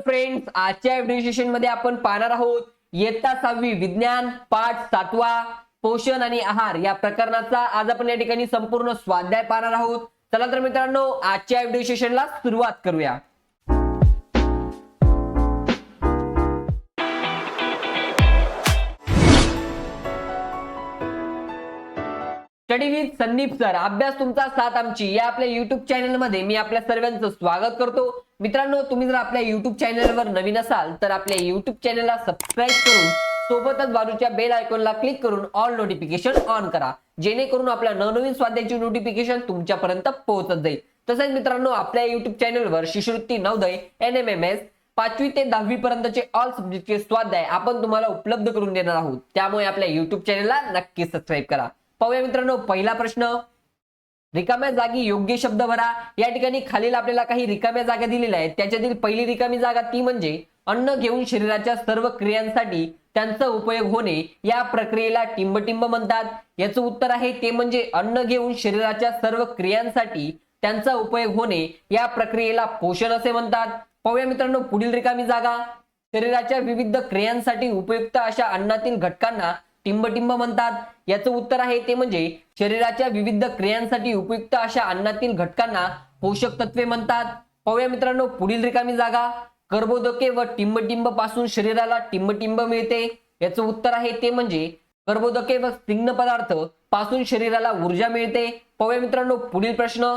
Friends आजच्या व्हिडिओमध्ये आपण पाहणार आहोत इयत्ता सहावी विज्ञान पाठ सातवा पोषण आणि आहार या प्रकरणाचा. आज आपण या ठिकाणी संपूर्ण स्वाध्याय पाहणार आहोत. चला तर मित्रांनो आजच्या व्हिडिओ सेशनला सुरुवात करूया. स्टडी विथ संदीप सर अभ्यास तुमचा साथ आमची. या आपल्या युट्यूब चॅनलमध्ये मी आपल्या सर्वांचं स्वागत करतो. मित्रांनो तुम्ही जर आपल्या युट्यूब चॅनलवर नवीन असाल तर आपल्या युट्यूब चॅनलला सबस्क्राईब करून सोबतच बाजूच्या बेल आयकॉनला क्लिक करून ऑल नोटिफिकेशन ऑन करा. जेणेकरून आपल्या नवनवीन स्वाध्याची नोटिफिकेशन तुमच्यापर्यंत पोहोचत जाईल. तसेच मित्रांनो आपल्या युट्यूब चॅनलवर शिष्यवृत्ती Navodaya N M M S पाचवी ते दहावी पर्यंतचे ऑल सब्जेक्टचे स्वाध्याय आपण तुम्हाला उपलब्ध करून देणार आहोत. त्यामुळे आपल्या युट्यूब चॅनलला नक्की सबस्क्राईब करा. पाहूया मित्रांनो पहिला प्रश्न. रिकाम्या जागी योग्य शब्द भरा. या ठिकाणी खालील आपल्याला काही रिकाम्या जागा दिलेल्या आहेत. त्याच्यातील पहिली रिकामी जागा ती म्हणजे अन्न घेऊन शरीराच्या सर्व क्रियांसाठी त्यांचा उपयोग होणे. या प्रक्रियेला टिंबटिंब म्हणतात. याचं उत्तर आहे ते म्हणजे अन्न घेऊन शरीराच्या सर्व क्रियांसाठी त्यांचा उपयोग होणे. या प्रक्रियेला पोषण असे म्हणतात. पाहूया मित्रांनो पुढील रिकामी जागा. शरीराच्या विविध क्रियांसाठी उपयुक्त अशा अन्नातील घटकांना टिंबटिंब म्हणतात. याचं उत्तर आहे ते म्हणजे शरीराच्या विविध क्रियांसाठी उपयुक्त अशा अन्नातील घटकांना पोषक तत्वे म्हणतात. पाहूया मित्रांनो पुढील रिकामी जागा. कर्बोदके व टिंबटिंबपासून शरीराला टिंबटिंब मिळते. याचं उत्तर आहे ते म्हणजे कर्बोदके व स्निग्ध पदार्थपासून शरीराला ऊर्जा मिळते. पाहूया मित्रांनो पुढील प्रश्न.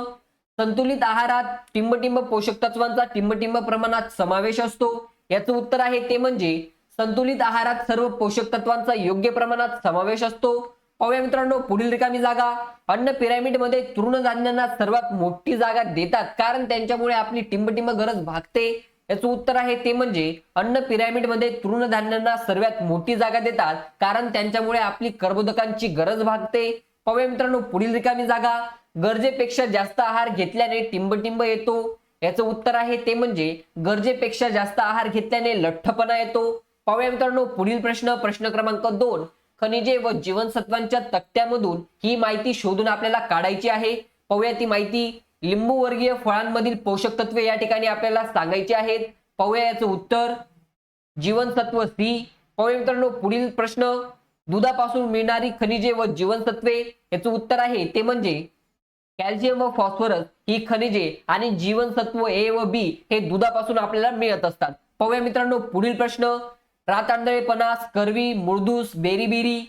संतुलित आहारात टिंबटिंब पोषक तत्वांचा टिंबटिंब प्रमाणात समावेश असतो. याचं उत्तर आहे ते म्हणजे संतुलित आहारात सर्व पोषक तत्वांचा योग्य प्रमाणात समावेश असतो. पाहूया मित्रांनो पुढील रिकामी जागा. अन्न पिरामिडमध्ये तृणधान्यांना सर्वात मोठी जागा देतात. कारण त्यांच्यामुळे आपली टिंबटिंब गरज भागते. याचं उत्तर आहे ते म्हणजे अन्न पिरामिडमध्ये तृणधान्यांना सर्वात मोठी जागा देतात. कारण त्यांच्यामुळे आपली कर्बोदकांची गरज भागते. पाहूया मित्रांनो पुढील रिकामी जागा. गरजेपेक्षा जास्त आहार घेतल्याने टिंबटिंब येतो. याचं उत्तर आहे ते म्हणजे गरजेपेक्षा जास्त आहार घेतल्याने लठ्ठपणा येतो. पाहूया मित्रांनो पुढील प्रश्न प्रश्न क्रमांक दोन. खनिजे व जीवनसत्वांच्या तक्त्यामधून ही माहिती शोधून आपल्याला काढायची आहे. पाहूया ती माहिती लिंबू वर्गीय फळांमधील पोषक तत्वे या ठिकाणी आपल्याला सांगायची आहेत. पाहूया याचं उत्तर. जीवनसत्व सी. पाहूया मित्रांनो पुढील प्रश्न. दुधापासून मिळणारी खनिजे व जीवनसत्वे याचं उत्तर आहे ते म्हणजे कॅल्शियम व फॉस्फरस ही खनिजे आणि जीवनसत्व ए व बी हे दुधापासून आपल्याला मिळत असतात. पाहूया मित्रांनो पुढील प्रश्न. रातांधळेपणा करवी मुळदूस बेरीबेरी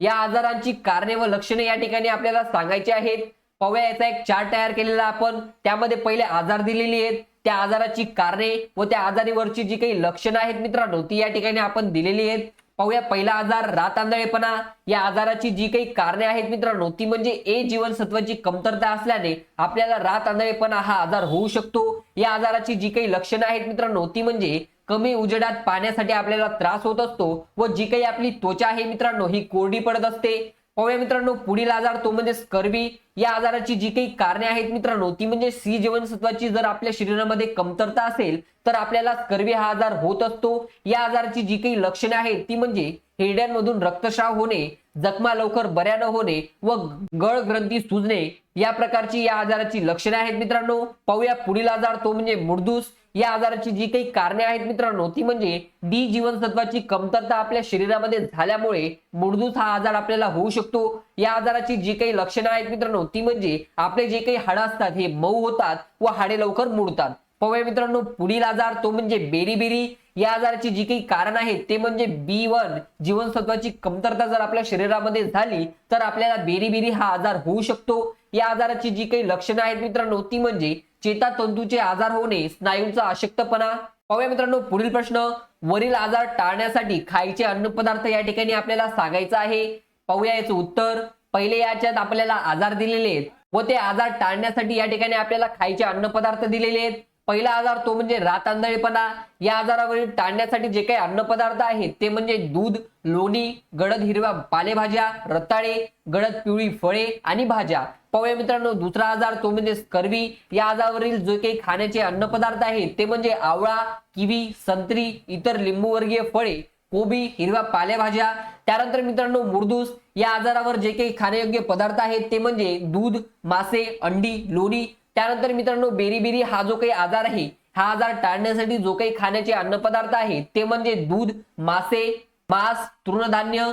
या आजारांची कारणे व लक्षणे या ठिकाणी आपल्याला सांगायची आहेत. पाहूया याचा एक चार्ट तयार केलेला आपण. त्यामध्ये पहिले आजार दिलेली आहेत. त्या आजाराची कारणे व त्या आजारीवरची जी काही लक्षणं आहेत मित्रांनो ती या ठिकाणी आपण दिलेली आहेत. पाहूया पहिला आजार रात आंधळेपणा या आजाराची जी काही कारणे आहेत मित्रांनो ती म्हणजे ए जीवनसत्वाची कमतरता असल्याने आपल्याला रात आंधळेपणा हा आजार होऊ शकतो. या आजाराची जी काही लक्षणं आहेत मित्रांनो ती म्हणजे कमी उजेडात पाण्यासाठी आपल्याला त्रास होत असतो व जी काही आपली त्वचा आहे मित्रांनो ही कोरडी पडत असते. पाहूया मित्रांनो पुढील आजार तो म्हणजे स्कर्वी. या आजाराची जी काही कारणे आहेत मित्रांनो ती म्हणजे सी जीवनसत्वाची जर आपल्या शरीरामध्ये कमतरता असेल तर आपल्याला स्कर्वी हा आजार होत असतो. या आजाराची जी काही लक्षणे आहेत ती म्हणजे हिरड्यांमधून रक्तस्राव होणे जखमा लवकर बऱ्या न होणे व गळ ग्रंथी सुजणे या प्रकारची या आजाराची लक्षणे आहेत मित्रांनो. पाहूया पुढील आजार तो म्हणजे मुडदूस या आजाराची जी काही कारणे आहेत मित्रांनो ती म्हणजे डी जीवनसत्वाची कमतरता आपल्या शरीरामध्ये झाल्यामुळे मुडदूस हा आजार आपल्याला होऊ शकतो. या आजाराची जी काही लक्षणं आहेत मित्रांनो ती म्हणजे आपले जे काही हाडं असतात हे मऊ होतात व हाडे लवकर मुडतात. पाहूया मित्रांनो पुढील आजार तो म्हणजे बेरीबेरी. या आजाराची जी काही कारण आहेत ते म्हणजे बी वन जीवनसत्वाची कमतरता जर आपल्या शरीरामध्ये झाली तर आपल्याला बेरीबेरी हा आजार होऊ शकतो. या आजाराची जी काही लक्षणं आहेत मित्रांनो ती म्हणजे चेतातंतूचे आजार होणे स्नायूंचा अशक्तपणा. पाहूया मित्रांनो पुढील प्रश्न. वरील आजार टाळण्यासाठी खायचे अन्नपदार्थ या ठिकाणी आपल्याला सांगायचं आहे. पाहूया याचं उत्तर. पहिले याच्यात आपल्याला आजार दिलेले आहेत व ते आजार टाळण्यासाठी या ठिकाणी आपल्याला खायचे अन्नपदार्थ दिलेले आहेत. पहिला आजार तो म्हणजे रातांदळेपणा या आजारावरील टाळण्यासाठी जे काही अन्नपदार्थ आहेत ते म्हणजे दूध लोणी गडद हिरव्या पालेभाज्या रताळे गडद पिवळी फळे आणि भाज्या. पाहूया मित्रांनो दुसरा आजार तो म्हणजे स्कर्वी. या आजारावरील जे काही खाण्याचे अन्नपदार्थ आहेत ते म्हणजे आवळा किवी संत्री इतर लिंबूवर्गीय फळे कोबी हिरव्या पालेभाज्या. त्यानंतर मित्रांनो मुरदूस. या आजारावर जे काही खाण्यायोग्य पदार्थ आहेत ते म्हणजे दूध मासे अंडी लोणी त्यानंतर मित्रांनो बेरीबेरी हा जो काही आजार आहे हा आजार टाळण्यासाठी जो काही खाण्याचे अन्नपदार्थ आहेत ते म्हणजे दूध मासे मांस तृणधान्य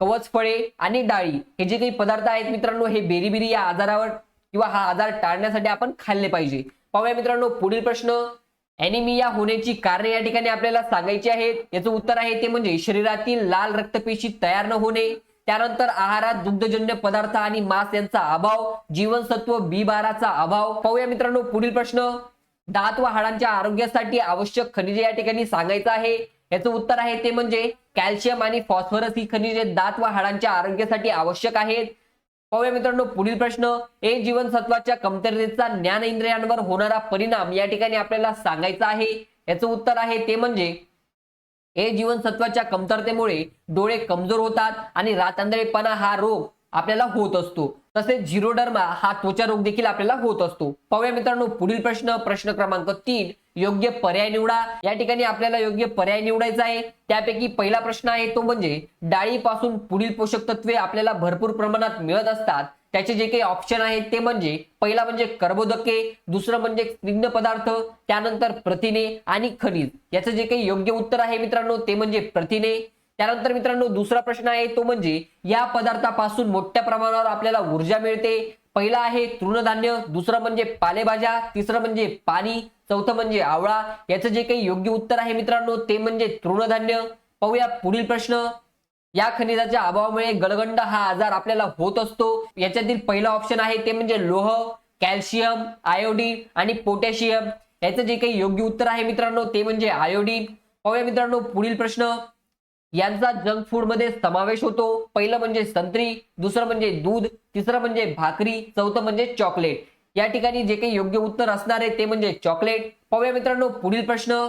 कवच फळे आणि डाळी हे जे काही पदार्थ आहेत मित्रांनो हे बेरीबिरी या आजारावर किंवा हा आजार टाळण्यासाठी आपण खाल्ले पाहिजे. पाहूया मित्रांनो पुढील प्रश्न. अॅनिमिया होण्याची कारणे या ठिकाणी आपल्याला सांगायची आहेत. याचं उत्तर आहे ते म्हणजे शरीरातील लाल रक्तपेशी तयार न होणे. त्यानंतर आहारात दुग्धजन्य पदार्थ आणि मांस यांचा अभाव जीवनसत्व बी बाराचा अभाव. पाहूया मित्रांनो पुढील प्रश्न. दात व हाडांच्या आरोग्यासाठी आवश्यक खनिजे या ठिकाणी सांगायचं आहे. याचं उत्तर आहे ते म्हणजे कॅल्शियम आणि फॉस्फरस ही खनिजे दात व हाडांच्या आरोग्यासाठी आवश्यक आहेत. पाहूया मित्रांनो पुढील प्रश्न. ए जीवनसत्वाच्या कमतरतेचा ज्ञान इंद्रियांवर होणारा परिणाम या ठिकाणी आपल्याला सांगायचा आहे. याचं उत्तर आहे ते म्हणजे ए जीवनसत्वाच्या कमतरतेमुळे डोळे कमजोर होतात आणि रातांधळेपणा हा रोग आपल्याला होत असतो. तसेच झिरोडर्मा हा त्वचा रोग देखील आपल्याला होत असतो. पाहूया मित्रांनो पुढील प्रश्न प्रश्न क्रमांक तीन योग्य पर्याय निवडा. या ठिकाणी आपल्याला योग्य पर्याय निवडायचा आहे. त्यापैकी पहिला प्रश्न आहे तो म्हणजे डाळीपासून पुढील पोषक तत्वे आपल्याला भरपूर प्रमाणात मिळत असतात. त्याचे जे काही ऑप्शन आहेत ते म्हणजे पहिला म्हणजे कर्बोदके दुसरं म्हणजे स्निग्ध पदार्थ त्यानंतर प्रथिने आणि खनिज. याचं जे काही योग्य उत्तर आहे मित्रांनो ते म्हणजे प्रथिने. त्यानंतर मित्रांनो दुसरा प्रश्न आहे तो म्हणजे या पदार्थापासून मोठ्या प्रमाणावर आपल्याला ऊर्जा मिळते. पहिला आहे तृणधान्य दुसरं म्हणजे पालेभाज्या तिसरं म्हणजे पाणी चौथं म्हणजे आवळा. याचं जे काही योग्य उत्तर आहे मित्रांनो ते म्हणजे तृणधान्य. पाहूया पुढील प्रश्न. या खनिजाच्या अभावामुळे गलगंड हा आजार आपल्याला होत असतो. याच्यातील पहिला ऑप्शन आहे ते म्हणजे लोह कॅल्शियम आयोडीन आणि पोटॅशियम याचं जे काही योग्य उत्तर आहे मित्रांनो ते म्हणजे आयोडीन पाहूया मित्रांनो पुढील प्रश्न. यांचा जंक फूडमध्ये समावेश होतो. पहिलं म्हणजे संत्री दुसरं म्हणजे दूध तिसरं म्हणजे भाकरी चौथं म्हणजे चॉकलेट या ठिकाणी जे काही योग्य उत्तर असणार आहे ते म्हणजे चॉकलेट पाहूया मित्रांनो पुढील प्रश्न.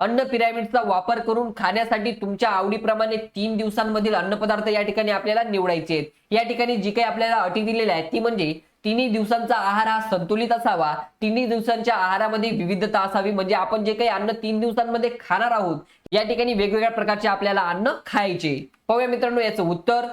अन्न पिरामिडचा वापर करून खाण्यासाठी तुमच्या आवडीप्रमाणे तीन दिवसांमधील अन्नपदार्थ या ठिकाणी आपल्याला निवडायचे आहेत. या ठिकाणी जी काही आपल्याला अटी दिलेल्या आहेत ती म्हणजे तिन्ही दिवसांचा आहार हा संतुलित असावा. तिन्ही दिवसांच्या आहारामध्ये विविधता असावी. म्हणजे आपण जे काही अन्न तीन दिवसांमध्ये खाणार आहोत या ठिकाणी वेगवेगळ्या प्रकारचे आपल्याला अन्न खायचे. पाहूया मित्रांनो याचं उत्तर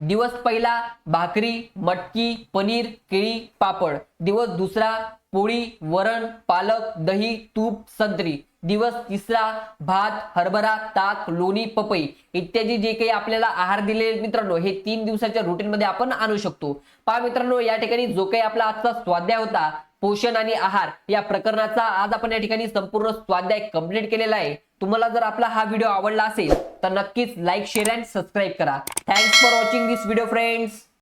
दिवस पहिला भाकरी मटकी पनीर केळी पापड. दिवस दुसरा पोळी वरण पालक दही तूप संत्री. दिवस तिसरा भात हरभरा ताक लोणी पपई. इत्यादी जे काही आपल्याला आहार दिलेले मित्रांनो हे तीन दिवसाच्या रुटीनमध्ये आपण आणू शकतो. पहा मित्रांनो या ठिकाणी जो काही आपला आजचा स्वाध्याय होता पोषण आणि आहार या प्रकरणाचा आज आपण या ठिकाणी संपूर्ण स्वाध्याय कंप्लीट केलेला आहे. तुम्हाला जर आपला हा व्हिडिओ आवडला असेल तर नक्कीच लाईक शेअर अँड सबस्क्राईब करा. Thanks for watching this video friends